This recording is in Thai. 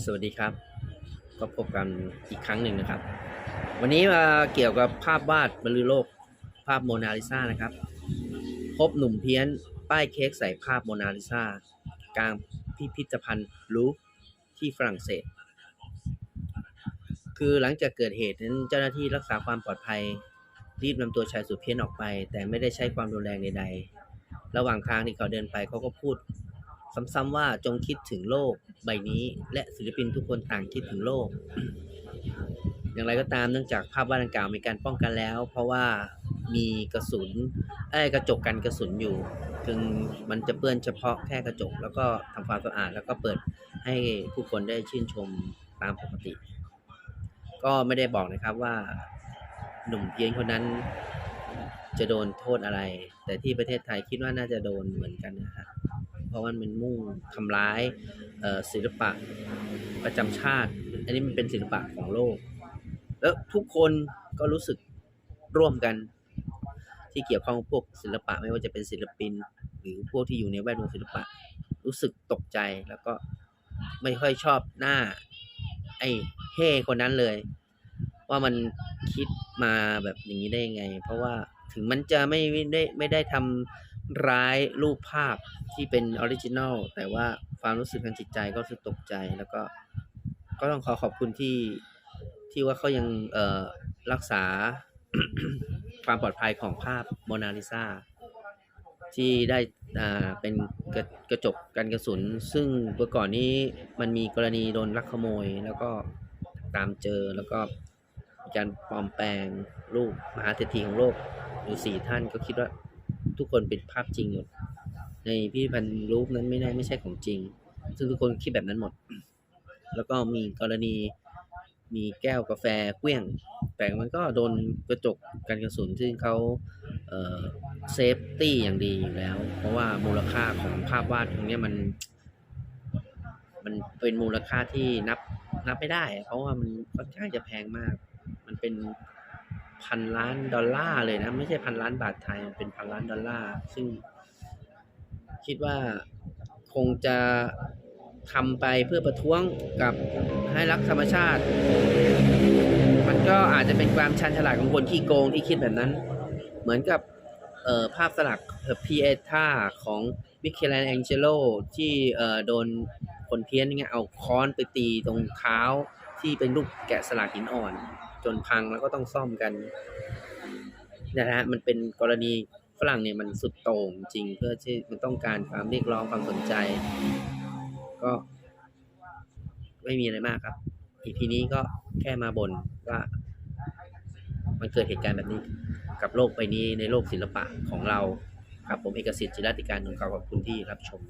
สวัสดีครับ ก็พบกันอีกครั้งหนึ่งนะครับ วันนี้มาเกี่ยวกับภาพวาดบรรลือโลกภาพโมนาลิซานะครับ พบหนุ่มเพี้ยน ป้ายเค้กใส่ภาพโมนาลิซากลางพิพิธภัณฑ์ลูฟที่ฝรั่งเศส คือหลังจากเกิดเหตุนั้นเจ้าหน้าที่รักษาความปลอดภัย รีบนำตัวชายสุดเพี้ยนออกไป แต่ไม่ได้ใช้ความรุนแรงใดๆระหว่างทางที่เขาเดินไปเขาก็พูด ซ้ำๆว่าจงคิดถึงโลกใบนี้ และศิลปินทุกคนต่างคิดถึงโลก อย่างไรก็ตามเนื่องจากภาพวาดดังกล่าวมีการป้องกันแล้ว เพราะว่ามีกระสุนไอ้กระจกกันกระสุนอยู่จึงมันจะเปื้อนเฉพาะแค่กระจก แล้วก็ทำความสะอาดแล้วก็เปิดให้ผู้คนได้ชื่นชมตามปกติ ก็ไม่ได้บอกนะครับว่าหนุ่มเพี้ยนคนนั้นจะโดนโทษอะไร แต่ที่ประเทศไทยคิดว่าน่าจะโดนเหมือนกันนะฮะ เพราะว่ามันมุ่งทำร้ายศิลปะประจำชาติ อันนี้มันเป็นศิลปะของโลก แล้วทุกคนก็รู้สึกร่วมกันที่เกี่ยวข้องพวกศิลปะไม่ว่าจะเป็นศิลปิน หรือพวกที่อยู่ในแวดวงศิลปะ รู้สึกตกใจแล้วก็ไม่ค่อยชอบหน้า ไอ้เฮ่คนนั้นเลย ว่ามันคิดมาแบบอย่างนี้ได้ยังไง เพราะว่าถึงมันจะไม่ได้ไม่ได้ทำ ร้ายรูปภาพที่เป็นออริจินอลแต่ว่าความรู้สึกทางจิตใจก็รู้สึกตกใจ แล้วก็ก็ต้องขอขอบคุณที่ที่ว่าเขายังเอ่อรักษาความปลอดภัยของภาพโมนาลิซาที่ได้อ่าเป็นกระกระจกกันกระสุน ซึ่งเมื่อก่อนนี้มันมีกรณีโดนลักขโมย แล้วก็ตามเจอแล้วก็มีการปลอมแปลงรูปมหาเศรษฐีของโลกอยู่สี่ท่านก็คิดว่า ทุกคนเป็นภาพจริงหมด ในพิพิธภัณฑ์รูปนั้นไม่ได้ไม่ใช่ของจริง ซึ่งทุกคนคิดแบบนั้นหมด แล้วก็มีกรณีมีแก้วกาแฟเคลี้ยง แต่มันก็โดนกระจกกันกระสุนซึ่งเขาเออเซฟตี้อย่างดีอยู่แล้ว เพราะว่ามูลค่าของภาพวาดตรงนี้มัน มันเป็นมูลค่าที่นับนับไม่ได้ เพราะว่ามันค่อนข้างจะแพงมาก มันเป็น พันล้านดอลลาร์เลยนะ ไม่ใช่พันล้านบาทไทยมันเป็นพันล้านดอลลาร์ซึ่งคิดว่าคงจะทำไปเพื่อประท้วงกับให้รักธรรมชาติ มันก็อาจจะเป็นความชันฉลาดของคนที่โกงที่คิดแบบนั้น เหมือนกับเอ่อภาพสลักพีเอตาของมิเคล a แองเจโลที่เอ่อโดนคนเพี้ยนเนี่ยเอาค้อนไปตีตรงเท้าที่เป็นรูปแกะสลักหินอ่อน จนพังแล้วก็ต้องซ่อมกันนะฮะมันเป็นกรณีฝรั่งเนี่ยมันสุดโต่งจริงเพื่อที่มันต้องการความเรียกร้องความสนใจ ก็ไม่มีอะไรมากครับอีพีนี้ก็แค่มาบ่นว่า มันเกิดเหตุการณ์แบบนี้ กับโลกใบนี้ในโลกศิลปะของเราครับผมเอกสิทธิ์จิรติการขอขอบคุณที่รับชม